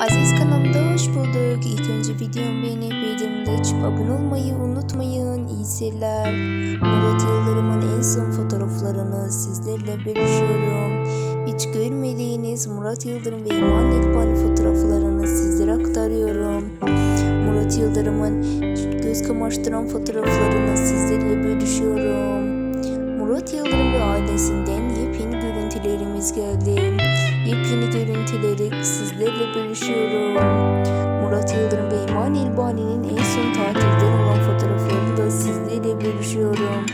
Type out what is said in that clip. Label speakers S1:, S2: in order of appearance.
S1: Aziz kanalımda hoş bulduk. İlk önce videomu beğenip bildirimleri açıp abone olmayı unutmayın. İyi seyirler. Murat Yıldırım'ın en son fotoğraflarını sizlerle bölüşüyorum. Hiç görmediğiniz Murat Yıldırım ve İman Elbani fotoğraflarını sizlere aktarıyorum. Murat Yıldırım'ın göz kamaştıran fotoğraflarını sizlerle bölüşüyorum. Murat Yıldırım ve ailesinden yepyeni görüntülerimiz geldi. Yepyeni görüntüleri sizlerle bölüşüyorum. Murat Yıldırım ve İman İlbani'nin en son tatilde olan fotoğraflarını da sizlerle bölüşüyorum.